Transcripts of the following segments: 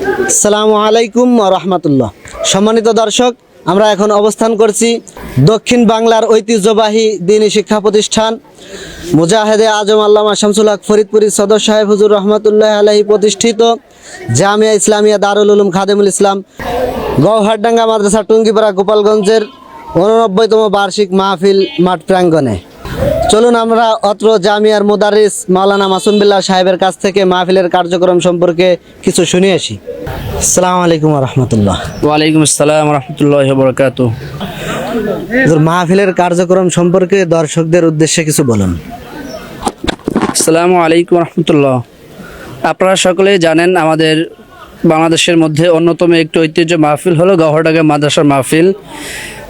আসসালামু আলাইকুম রহমতুল্লাহ। সম্মানিত দর্শক, আমরা এখন অবস্থান করছি দক্ষিণ বাংলার ঐতিহ্যবাহী দিনী শিক্ষা প্রতিষ্ঠান মুজাহেদে আজম আল্লামা শামসুল হক ফরিদপুরি সদর সাহেব হুজুর রহমতুল্লাহ আলহী প্রতিষ্ঠিত জামিয়া ইসলামিয়া দারুল উলুম খাদেমুল ইসলাম গৌহাটডাঙ্গা মাদ্রাসা টুঙ্গিপাড়া গোপালগঞ্জের উননব্বইতম বার্ষিক মাহফিল মাঠ প্রাঙ্গণে। চলুন আমরা অত্র জামিয়ার মুদারিস মাওলানা মাসুম বিল্লাহ সাহেবের কাছ থেকে মাহফিলের কার্যক্রম সম্পর্কে কিছু শুনে আসি। আসসালামু আলাইকুম রহমতুল্লাহ ওয়ালাইকুম আসসালাম রহমতুল্লাহ বরকাত মাহফিলের কার্যক্রম সম্পর্কে দর্শকদের উদ্দেশ্যে কিছু বলুন। আসসালামু আলাইকুম রহমতুল্লাহ আপনারা সকলেই জানেন আমাদের বাংলাদেশের মধ্যে অন্যতম একটি ঐতিহ্য মাহফিল হলো গহরডাঙ্গা মাদ্রাসার মাহফিল।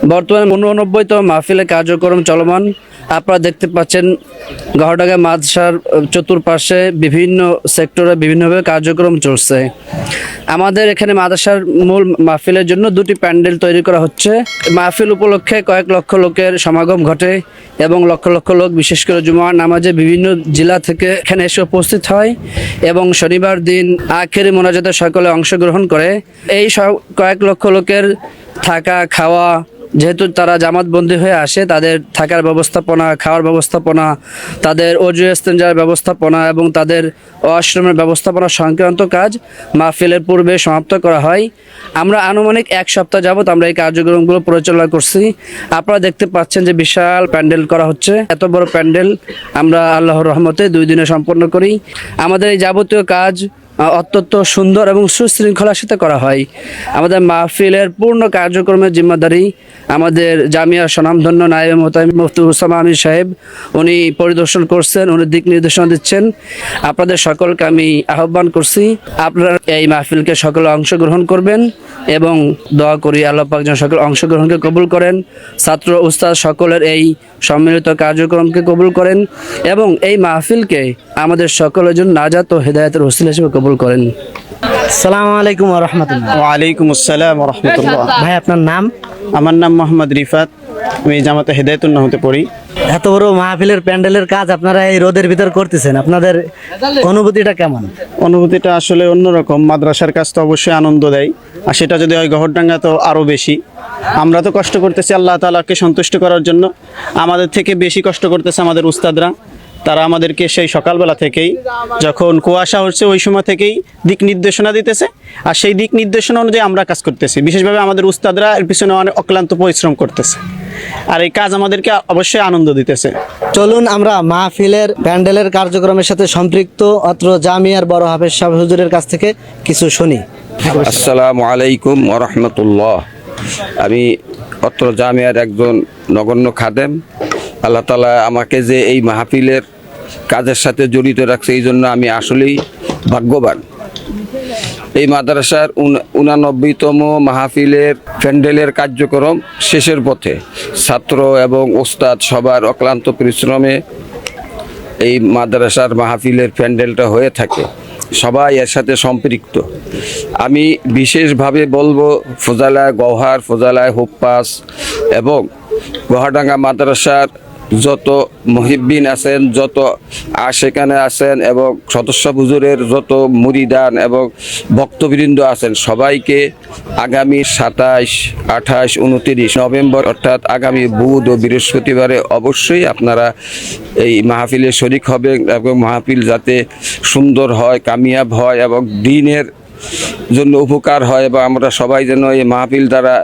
বর্তমানে উননব্বইতম মাহফিলের কার্যক্রম চলমান। আপনারা দেখতে পাচ্ছেন গহরডাঙ্গা মাদ্রাসার চতুর্পাশে বিভিন্ন সেক্টরে বিভিন্নভাবে কার্যক্রম চলছে। আমাদের এখানে মাদ্রাসার মূল মাহফিলের জন্য দুটি প্যান্ডেল তৈরি করা হচ্ছে। মাহফিল উপলক্ষে কয়েক লক্ষ লোকের সমাগম ঘটে এবং লক্ষ লক্ষ লোক, বিশেষ করে জুমার নামাজে বিভিন্ন জেলা থেকে এখানে এসে উপস্থিত হয় এবং শনিবার দিন আখেরি মোনাজাতে সকলে অংশগ্রহণ করে। এই সব কয়েক লক্ষ লোকের থাকা, খাওয়া যেহেতু তারা জামাতবন্দি হয়ে আসে, তাদের থাকার ব্যবস্থাপনা, খাওয়ার ব্যবস্থাপনা, তাদের অজু এস্তেঞ্জার ব্যবস্থাপনা এবং তাদের ওয়াশরুমের ব্যবস্থাপনা সংক্রান্ত কাজ মাহফিলের পূর্বে সমাপ্ত করা হয়। আমরা আনুমানিক এক সপ্তাহ যাবত আমরা এই কার্যক্রমগুলো পরিচালনা করছি। আপনারা দেখতে পাচ্ছেন যে বিশাল প্যান্ডেল করা হচ্ছে। এত বড় প্যান্ডেল আমরা আল্লাহর রহমতে দুই দিনে সম্পন্ন করি। আমাদের এই যাবতীয় কাজ অত্যন্ত সুন্দর এবং সুশৃঙ্খলার সাথে করা হয়। আমাদের মাহফিলের পূর্ণ কার্যক্রমের জিম্মাদারি আমাদের জামিয়ার স্বনামধন্য নায়েব মোহতামিম মুফতি হুসামা আমির সাহেব, উনি পরিদর্শন করছেন, উনি দিক নির্দেশনা দিচ্ছেন। আপনাদের সকলকে আমি আহ্বান করছি, আপনারা এই মাহফিলকে সকলে অংশগ্রহণ করবেন এবং দোয়া করি আল্লাহ পাক যেন সকল অংশগ্রহণকে কবুল করেন। ছাত্র, উস্তাদ সকলের এই সম্মিলিত কার্যক্রমকে কবুল করেন এবং এই মাহফিলকে আমাদের সকলের জন্য নাজাত ও হেদায়তের হোসিল হিসেবে কবুল করেন। আসসালামু আলাইকুম রহমতুল্লাহ। ওয়ালাইকুম আসসালাম রহমতুল্লাহ। ভাই আপনার নাম? আমার নাম মোহাম্মদ রিফাত। আমি জামাতে হেদায়তুল্লাহ হতে পড়ি। এত বড় মাহফিলের প্যান্ডেলের কাজ আপনারা এই রোদের ভিতর করতেছেন। আপনাদের অনুভূতিটা কেমন? অনুভূতিটা আসলে অন্যরকম। মাদ্রাসার কাজ তো অবশ্যই আনন্দ দেয়। আর সেটা যদি হয় গহরডাঙ্গা তো আরও বেশি। আমরা তো কষ্ট করতেছি আল্লাহ তালাকে সন্তুষ্ট করার জন্য। আমাদের থেকে বেশি কষ্ট করতেছে আমাদের উস্তাদরা। তারা আমাদেরকে সেই সকালবেলা থেকেই যখন কুয়াশা হচ্ছে ওই সময় থেকেই দিক নির্দেশনা দিতেছে। আর সেই দিক নির্দেশনা অনুযায়ী আমরা কাজ করতেছি। বিশেষভাবে আমাদের উস্তাদরা এর পিছনে অনেক অক্লান্ত পরিশ্রম করতেছে। আর এই কাজ আমাদেরকে অবশ্যই আনন্দ দিতেছে। চলুন আমরা মাহফিলের প্যান্ডেলের কার্যক্রমের সাথে সম্পৃক্ত অত্র জামিয়ার বড় হাফেজ সাহেব হুজুরের কাছ থেকে কিছু শুনি। আসসালামু আলাইকুম ওরহমতুল্লাহ আমি অত্র জামিয়ার একজন নগণ্য খাদেম। আল্লাহ তালা আমাকে যে এই মাহফিলের কাজের সাথে জড়িত রাখছে, এই জন্য আমি আসলেই ভাগ্যবান। এই মাদ্রাসার উন- উনানব্বইতম মাহফিলের প্যান্ডেলের কার্যক্রম শেষের পথে ছাত্র এবং ওস্তাদ সবার অক্লান্ত পরিশ্রমে এই মাদ্রাসার মাহফিলের প্যান্ডেলটা হয়ে থাকে। সবাই এর সাথে সম্পৃক্ত। আমি বিশেষভাবে বলব ফোজালায় গওহার, ফোজালায় হুপ্পাস এবং গহাডাঙ্গা মাদ্রাসার যত মহিবিন আছেন, যত সেখানে আছেন এবং সদস্য পুজোরের যত মুরিদান এবং ভক্তবৃন্দ আছেন, সবাইকে আগামী সাতাইশ, আঠাশ, উনতিরিশ নভেম্বর অর্থাৎ আগামী বুধ ও বৃহস্পতিবারে অবশ্যই আপনারা এই মাহফিলে শরিক হবেন এবং মাহফিল যাতে সুন্দর হয়, কামিয়াব হয় এবং দিনের জন্য উপকার হয় এবং আমরা সবাই যেন এই মাহফিল দ্বারা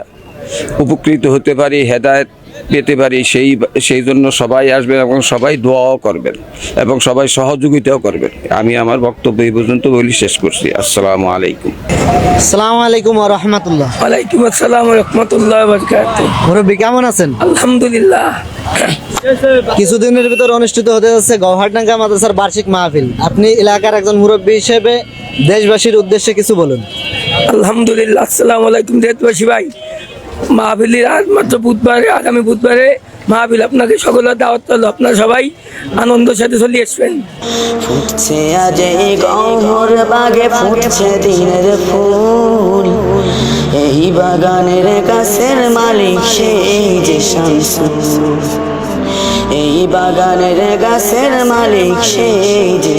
উপকৃত হতে পারি, হেদায়েত পেতে পারি সেই সেই জন্য সবাই আসবেন এবং সবাই দোয়াও করবেন এবং সবাই সহযোগিতাও করবেন। আমি আমার বক্তব্য এই পর্যন্ত বলি শেষ করছি। আসসালামু আলাইকুম। আসসালামু আলাইকুম রহমতুল্লাহ। ওয়ালাইকুম আসসালাম রহমতুল্লাহ বরকাত মুরব্বী কেমন আছেন? আলহামদুলিল্লাহ। কিছুদিনের ভিতর অনুষ্ঠিত হতে যাচ্ছে গৌহাটডাঙ্গা মাদ্রাসার বার্ষিক মাহফিল। আপনি এলাকার একজন মুরব্বী হিসেবে দেশবাসীর উদ্দেশ্যে কিছু বলুন। আলহামদুলিল্লাহ। আসসালামু আলাইকুম দেশবাসী ভাই। মাহফিলের আর মাত্র বুধবারে আগামী বুধবারে মাহফিল। আপনাকে সকলের দাওয়াত করল আপনারা সবাই আনন্দের সাথে চলে আসবেন। ফুটছে এই এই বাগানের গাছের মালিক সেই যে শামসুল। এই বাগানের গাছের মালিক সেই যে